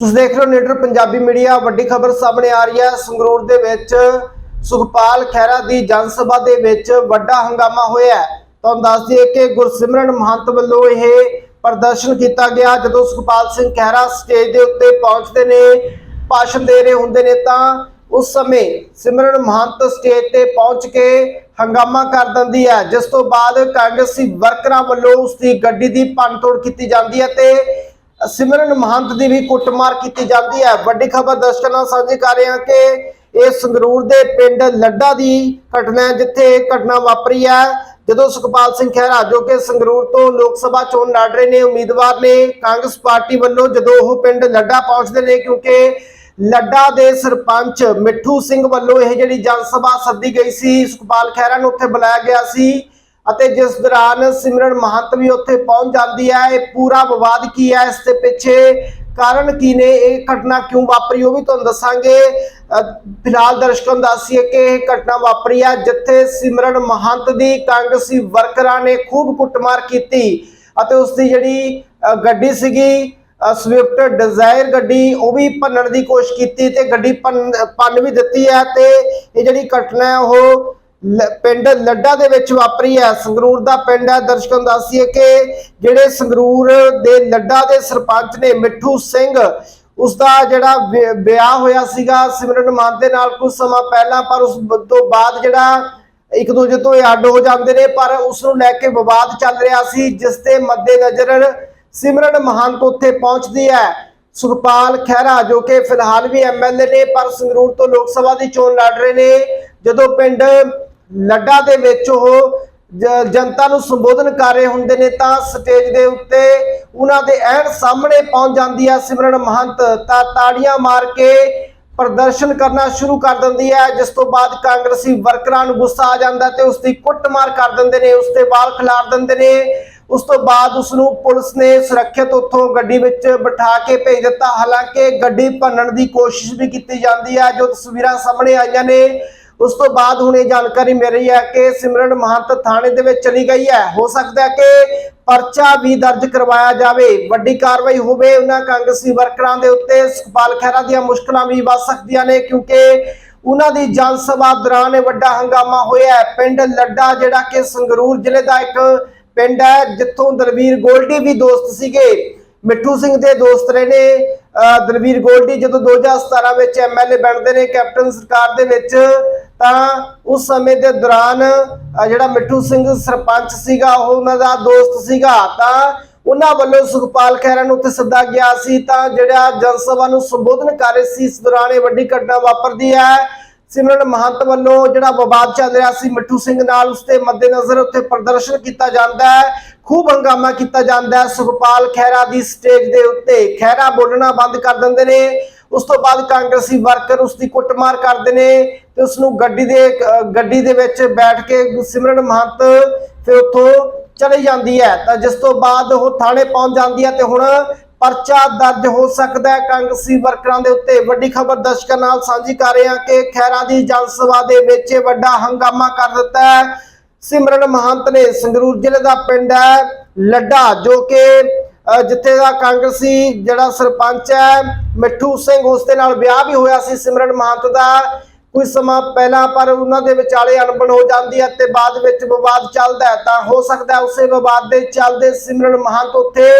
ਤੁਸੀਂ ਦੇਖ ਰਹੇ ਹੋ ਨੀਡਰ ਪੰਜਾਬੀ ਮੀਡੀਆ, ਵੱਡੀ ਖਬਰ ਸਾਹਮਣੇ ਆ ਰਹੀ ਹੈ। ਸੰਗਰੂਰ ਦੇ ਵਿੱਚ ਸੁਖਪਾਲ ਖਹਿਰਾ ਦੀ ਜਨ ਸਭਾ ਦੇ ਵਿੱਚ ਵੱਡਾ ਹੰਗਾਮਾ ਹੋਇਆ ਤੁਹਾਨੂੰ ਦੱਸ ਦਈਏ ਕਿ ਗੁਰਸਿਮਰਨ ਮਹੰਤ ਵੱਲੋਂ ਇਹ ਪ੍ਰਦਰਸ਼ਨ ਕੀਤਾ ਗਿਆ। ਜਦੋਂ ਸੁਖਪਾਲ ਸਿੰਘ ਖਹਿਰਾ ਸਟੇਜ ਦੇ ਉੱਤੇ ਪਹੁੰਚਦੇ ਨੇ, ਭਾਸ਼ਣ ਦੇ ਰਹੇ ਹੁੰਦੇ ਨੇ ਤਾਂ ਉਸ ਸਮੇਂ ਸਿਮਰਨ ਮਹੰਤ ਸਟੇਜ ਤੇ ਪਹੁੰਚ ਕੇ ਹੰਗਾਮਾ ਕਰ ਦਿੰਦੀ ਹੈ। ਜਿਸ ਤੋਂ ਬਾਅਦ ਕਾਂਗਰਸੀ ਵਰਕਰਾਂ ਵੱਲੋਂ ਉਸ ਦੀ ਗੱਡੀ ਦੀ ਭੰਨਤੋੜ ਕੀਤੀ ਜਾਂਦੀ ਹੈ ਤੇ ਸਿਮਰਨ ਮਹੰਤ ਦੀ ਵੀ ਕੁੱਟਮਾਰ ਕੀਤੀ ਜਾਂਦੀ ਹੈ। ਵੱਡੀ ਖਬਰ ਦਰਸ਼ਕਾਂ ਨਾਲ ਸਾਂਝੀ ਕਰ ਰਹੇ ਹਾਂ ਕਿ ਇਹ ਸੰਗਰੂਰ ਦੇ ਪਿੰਡ ਲੱਡਾ ਦੀ ਘਟਨਾ ਹੈ, ਜਿੱਥੇ ਇਹ ਘਟਨਾ ਵਾਪਰੀ ਹੈ। ਜਦੋਂ ਸੁਖਪਾਲ ਸਿੰਘ ਖਹਿਰਾ, ਜੋ ਕਿ ਸੰਗਰੂਰ ਤੋਂ ਲੋਕ ਸਭਾ ਚੋਣ ਲੜ ਰਹੇ ਨੇ, ਉਮੀਦਵਾਰ ਨੇ ਕਾਂਗਰਸ ਪਾਰਟੀ ਵੱਲੋਂ ਜਦੋਂ ਉਹ ਪਿੰਡ ਲੱਡਾ ਪਹੁੰਚਦੇ ਨੇ, ਕਿਉਂਕਿ ਲੱਡਾ ਦੇ ਸਰਪੰਚ ਮਿੱਠੂ ਸਿੰਘ ਵੱਲੋਂ ਇਹ ਜਿਹੜੀ ਜਨ ਸਭਾ ਸੱਦੀ ਗਈ ਸੀ, ਸੁਖਪਾਲ ਖਹਿਰਾ ਨੂੰ ਉੱਥੇ ਬੁਲਾਇਆ ਗਿਆ ਸੀ। ਅਤੇ ਜਿਸ ਦੌਰਾਨ ਸਿਮਰਨ ਮਹੰਤ ਵੀ ਉੱਥੇ ਪਹੁੰਚ ਜਾਂਦੀ ਹੈ। ਇਹ ਪੂਰਾ ਵਿਵਾਦ ਕੀ ਹੈ? ਇਸ ਦੇ ਪਿੱਛੇ ਕਾਰਨ ਕੀ ਨੇ? ਇਹ ਘਟਨਾ ਕਿਉਂ ਵਾਪਰੀ? ਉਹ ਵੀ ਤੁਹਾਨੂੰ ਦੱਸਾਂਗੇ। ਫਿਲਹਾਲ ਦਰਸ਼ਕਾਂ ਨੂੰ ਦੱਸੀਏ ਕਿ ਇਹ ਘਟਨਾ ਵਾਪਰੀ ਹੈ, ਜਿੱਥੇ ਸਿਮਰਨ ਮਹੰਤ ਦੀ ਕਾਂਗਰਸੀ ਵਰਕਰਾਂ ਨੇ ਖੂਬ ਕੁੱਟਮਾਰ ਕੀਤੀ ਅਤੇ ਉਸ ਦੀ ਜਿਹੜੀ ਗੱਡੀ ਸੀਗੀ ਸਵਿਫਟ ਡਿਜ਼ਾਇਰ ਗੱਡੀ, ਉਹ ਵੀ ਭੰਨਣ ਦੀ ਕੋਸ਼ਿਸ਼ ਕੀਤੀ ਤੇ ਗੱਡੀ ਭੰਨ ਭੰਨ ਵੀ ਦਿੱਤੀ ਹੈ ਤੇ ਇਹ ਜਿਹੜੀ ਘਟਨਾ ਹੈ, ਉਹ ਪਿੰਡ ਲੱਡਾ ਦੇ ਵਿੱਚ ਵਾਪਰੀ ਹੈ। ਸੰਗਰੂਰ ਦਾ ਪਿੰਡ ਹੈ। ਦਰਸ਼ਕਾਂ ਨੂੰ ਦੱਸੀਏ ਕਿ ਜਿਹੜੇ ਸੰਗਰੂਰ ਦੇ ਲੱਡਾ ਦੇ ਸਰਪੰਚ ਨੇ ਮਿੱਠੂ ਸਿੰਘ ਉਸ ਦਾ ਜਿਹੜਾ ਵਿਆਹ ਹੋਇਆ ਸੀਗਾ ਸਿਮਰਨ ਮਾਨ ਦੇ ਨਾਲ ਕੁਝ ਸਮਾਂ ਪਹਿਲਾਂ, ਪਰ ਉਸ ਤੋਂ ਬਾਅਦ ਜਿਹੜਾ ਇੱਕ ਦੂਜੇ ਤੋਂ ਇਹ ਅੱਡ ਹੋ ਜਾਂਦੇ ਨੇ, ਪਰ ਉਸ ਨੂੰ ਲੈ ਕੇ ਵਿਵਾਦ ਚੱਲ ਰਿਹਾ ਸੀ, ਜਿਸ ਦੇ ਮੱਦੇਨਜ਼ਰ ਸਿਮਰਨ ਮਹੰਤ ਉੱਥੇ ਪਹੁੰਚਦੀ ਹੈ। ਸੁਖਪਾਲ ਖਹਿਰਾ, ਜੋ ਕਿ ਫਿਲਹਾਲ ਵੀ ਐਮਐਲਏ ਨੇ, ਪਰ ਸੰਗਰੂਰ ਤੋਂ ਲੋਕ ਸਭਾ ਦੀ ਚੋਣ ਲੜ ਰਹੇ ਨੇ। ਜਦੋਂ ਪਿੰਡ ਲੱਡਾ ਦੇ ਵਿੱਚ ਉਹ ਜਨਤਾ ਨੂੰ ਸੰਬੋਧਨ ਕਰ ਰਹੇ ਹੁੰਦੇ ਨੇ ਤਾਂ ਸਟੇਜ ਦੇ ਉੱਤੇ ਉਹਨਾਂ ਦੇ ਐਨ ਸਾਹਮਣੇ ਪਹੁੰਚ ਜਾਂਦੀ ਹੈ ਸਿਮਰਨ ਮਹੰਤ, ਤਾਂ ਤਾੜੀਆਂ ਮਾਰ ਕੇ ਪ੍ਰਦਰਸ਼ਨ ਕਰਨਾ ਸ਼ੁਰੂ ਕਰ ਦਿੰਦੀ ਹੈ, ਜਿਸ ਤੋਂ ਬਾਅਦ ਕਾਂਗਰਸੀ ਵਰਕਰਾਂ ਨੂੰ ਗੁੱਸਾ ਆ ਜਾਂਦਾ ਤੇ ਉਸ ਦੀ ਕੁੱਟਮਾਰ ਕਰ ਦਿੰਦੇ ਨੇ ਉਸ ਤੇ ਵਾਲ ਖਿਲਾਰ ਦਿੰਦੇ ਨੇ। ਉਸ ਤੋਂ ਬਾਅਦ ਉਸ ਨੂੰ ਪੁਲਿਸ ਨੇ ਸੁਰੱਖਿਅਤ ਉੱਥੋਂ ਗੱਡੀ ਵਿੱਚ ਬਿਠਾ ਕੇ ਭੇਜ ਦਿੱਤਾ। ਹਾਲਾਂਕਿ ਗੱਡੀ ਭੰਨਣ ਦੀ ਕੋਸ਼ਿਸ਼ ਵੀ ਕੀਤੀ ਜਾਂਦੀ ਹੈ, ਜੋ ਤਸਵੀਰਾਂ ਸਾਹਮਣੇ ਆਈਆਂ ਨੇ। ਉਸ ਤੋਂ ਬਾਅਦ ਹੁਣ ਇਹ ਜਾਣਕਾਰੀ ਮਿਲ ਰਹੀ ਹੈ ਕਿ ਸਿਮਰਨ ਮਹੰਤ ਥਾਣੇ ਦੇ ਵਿੱਚ ਚਲੀ ਗਈ ਹੈ। ਹੋ ਸਕਦਾ ਹੈ ਕਿ ਪਰਚਾ ਵੀ ਦਰਜ ਕਰਵਾਇਆ ਜਾਵੇ। ਵੱਡੀ ਕਾਰਵਾਈ ਹੋਵੇ, ਉਹਨਾਂ ਕਾਂਗਰਸੀ ਵਰਕਰਾਂ ਦੇ ਉੱਤੇ ਸੁਖਪਾਲ ਖਹਿਰਾ ਦੀਆਂ ਮੁਸ਼ਕਲਾਂ ਵੀ ਵੱਧ ਸਕਦੀਆਂ ਨੇ, ਕਿਉਂਕਿ ਉਹਨਾਂ ਦੀ ਜਨ ਸਭਾ ਦੌਰਾਨ ਇਹ ਵੱਡਾ ਹੰਗਾਮਾ ਹੋਇਆ ਪਿੰਡ ਲੱਡਾ, ਜਿਹੜਾ ਕਿ ਸੰਗਰੂਰ ਜ਼ਿਲ੍ਹੇ ਦਾ ਇੱਕ ਪਿੰਡ ਹੈ, ਜਿੱਥੋਂ ਦਲਵੀਰ ਗੋਲਡੀ ਵੀ ਦੋਸਤ ਸੀਗੇ। ਮਿੱਠੂ ਸਿੰਘ ਦੇ ਦੋਸਤ ਰਹੇ ਨੇ। ਅਹ ਦਲਵੀਰ ਗੋਲਡੀ ਜਦੋਂ 2017 ਵਿੱਚ ਐਮਐਲਏ ਬਣਦੇ ਨੇ, ਕੈਪਟਨ ਸਰਕਾਰ ਦੇ ਵਿੱਚ ਤਾਂ ਉਸ ਸਮੇਂ ਦੇ ਦੌਰਾਨ ਜਿਹੜਾ ਮਿੱਠੂ ਸਿੰਘ ਸਰਪੰਚ ਸੀਗਾ, ਉਹ ਉਹਨਾਂ ਦਾ ਦੋਸਤ ਸੀਗਾ, ਤਾਂ ਉਹਨਾਂ ਵੱਲੋਂ ਸੁਖਪਾਲ ਖਹਿਰਾ ਨੂੰ ਉੱਥੇ ਸੱਦਾ ਗਿਆ ਸੀ, ਤਾਂ ਜਿਹੜਾ ਜਨ ਨੂੰ ਸੰਬੋਧਨ ਕਰ ਰਹੇ ਸੀ, ਇਸ ਦੌਰਾਨ ਇਹ ਵੱਡੀ ਘਟਨਾ ਵਾਪਰਦੀ ਹੈ। ਸਿਮਰਨ ਮਹੰਤ ਵੱਲੋਂ ਜਿਹੜਾ ਵਿਵਾਦ ਚੱਲ ਰਿਹਾ ਸੀ, ਮਿੱਠੂ ਸਿੰਘ ਨਾਲ ਉਸ ਦੇ ਮੱਦੇਨਜ਼ਰ ਉੱਥੇ ਪ੍ਰਦਰਸ਼ਨ ਕੀਤਾ ਜਾਂਦਾ ਹੈ, ਖੂਬ ਹੰਗਾਮਾ ਕੀਤਾ ਜਾਂਦਾ ਹੈ। ਸੁਖਪਾਲ ਖਹਿਰਾ ਦੀ ਸਟੇਜ ਦੇ ਉੱਤੇ ਖਹਿਰਾ ਬੋਲਣਾ ਬੰਦ ਕਰ ਦਿੰਦੇ ਨੇ। ਉਸ ਤੋਂ ਬਾਅਦ ਕਾਂਗਰਸੀ ਵਰਕਰ ਉਸ ਦੀ ਕੁੱਟਮਾਰ ਕਰਦੇ ਨੇ। ਤੇ ਉਸ ਨੂੰ ਗੱਡੀ ਦੇ ਗੱਡੀ ਦੇ ਵਿੱਚ ਬੈਠ ਕੇ ਸਿਮਰਨ ਮਹੰਤ ਫਿਰ ਉੱਥੋਂ ਚਲੀ ਜਾਂਦੀ ਹੈ। ਤਾਂ ਜਿਸ ਤੋਂ ਬਾਅਦ ਉਹ ਥਾਣੇ ਪਹੁੰਚ ਜਾਂਦੀ ਹੈ ਤੇ ਹੁਣ ਪਰਚਾ ਦਰਜ ਹੋ ਸਕਦਾ ਹੈ। ਕਾਂਗਰਸੀ ਵਰਕਰਾਂ ਦੇ ਉੱਤੇ ਵੱਡੀ ਖਬਰ ਦਰਸ਼ਕਾਂ ਨਾਲ ਸਾਂਝੀ ਕਰ ਰਹੇ ਹਾਂ ਕਿ ਖੈਰਾ ਦੀ ਜਨ ਸਭਾ ਦੇ ਵਿੱਚ ਵੱਡਾ ਹੰਗਾਮਾ ਕਰ ਦਿੱਤਾ ਹੈ। ਸਿਮਰਨ ਮਹੰਤ ਨੇ ਸੰਗਰੂਰ ਜ਼ਿਲ੍ਹੇ ਦਾ ਪਿੰਡ ਹੈ ਲੱਡਾ, ਜੋ ਕਿ ਜਿੱਥੇ ਦਾ ਕਾਂਗਰਸੀ ਜਿਹੜਾ ਸਰਪੰਚ ਹੈ, ਮਿੱਠੂ ਸਿੰਘ, ਉਸ ਦੇ ਨਾਲ ਵਿਆਹ ਵੀ ਹੋਇਆ ਸੀ। ਸਿਮਰਨ ਮਹੰਤ ਦਾ ਕੁਝ ਸਮਾਂ ਪਹਿਲਾਂ ਪਰ ਉਹਨਾਂ ਦੇ ਵਿਚਾਲੇ ਅਣਬਣ ਹੋ ਜਾਂਦੀ ਹੈ ਤੇ ਬਾਅਦ ਵਿੱਚ ਵਿਵਾਦ ਚੱਲਦਾ ਹੈ। ਤਾਂ ਹੋ ਸਕਦਾ ਉਸੇ ਵਿਵਾਦ ਦੇ ਚੱਲਦੇ ਸਿਮਰਨ ਮਹੰਤ ਉੱਥੇ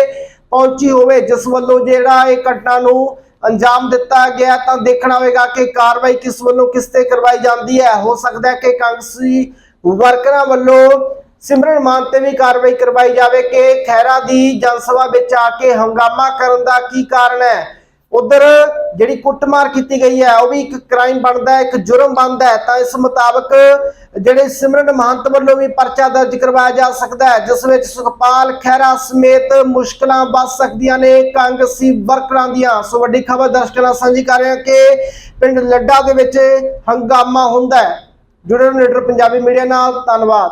ਪਹੁੰਚੀ ਹੋਵੇ, ਜਿਸ ਵੱਲੋਂ ਜਿਹੜਾ ਇਹ ਘਟਨਾ ਨੂੰ ਅੰਜਾਮ ਦਿੱਤਾ ਗਿਆ ਤਾਂ ਦੇਖਣਾ ਹੋਵੇਗਾ ਕਿ ਕਾਰਵਾਈ ਕਿਸ ਵੱਲੋਂ ਕਿਸ ਤੇ ਕਰਵਾਈ ਜਾਂਦੀ ਹੈ। ਹੋ ਸਕਦਾ ਹੈ ਕਿ ਕਾਂਗਰਸੀ ਵਰਕਰਾਂ ਵੱਲੋਂ ਸਿਮਰਨ ਮਾਨ ਤੇ ਵੀ ਕਾਰਵਾਈ ਕਰਵਾਈ ਜਾਵੇ ਕਿ ਖੈਰਾ ਦੀ ਜਨਸਭਾ ਵਿੱਚ ਆ ਕੇ ਹੰਗਾਮਾ ਕਰਨ ਦਾ ਕੀ ਕਾਰਨ ਹੈ। ਉਧਰ ਜਿਹੜੀ ਕੁੱਟਮਾਰ ਕੀਤੀ ਗਈ ਹੈ, ਉਹ ਵੀ ਇੱਕ ਕ੍ਰਾਈਮ ਬਣਦਾ ਹੈ, ਇੱਕ ਜੁਰਮ ਬਣਦਾ ਹੈ। ਤਾਂ ਇਸ ਮੁਤਾਬਕ ਜਿਹੜੇ ਸਿਮਰਨ ਮਹੰਤ ਵੱਲੋਂ ਵੀ ਪਰਚਾ ਦਰਜ ਕਰਵਾਇਆ ਜਾ ਸਕਦਾ ਹੈ, ਜਿਸ ਵਿੱਚ ਸੁਖਪਾਲ ਖਹਿਰਾ ਸਮੇਤ ਮੁਸ਼ਕਲਾਂ ਵੱਧ ਸਕਦੀਆਂ ਨੇ, ਕਾਂਗਰਸੀ ਵਰਕਰਾਂ ਦੀਆਂ। ਸੋ ਵੱਡੀ ਖਬਰ ਦਰਸ਼ਕਾਂ ਨਾਲ ਸਾਂਝੀ ਕਰ ਰਹੇ ਹਾਂ ਕਿ ਪਿੰਡ ਲੱਡਾ ਦੇ ਵਿੱਚ ਹੰਗਾਮਾ ਹੁੰਦਾ ਹੈ। ਜੁੜੇ ਰਹੋ ਨੀਡਰ ਪੰਜਾਬੀ ਮੀਡੀਆ ਨਾਲ, ਧੰਨਵਾਦ।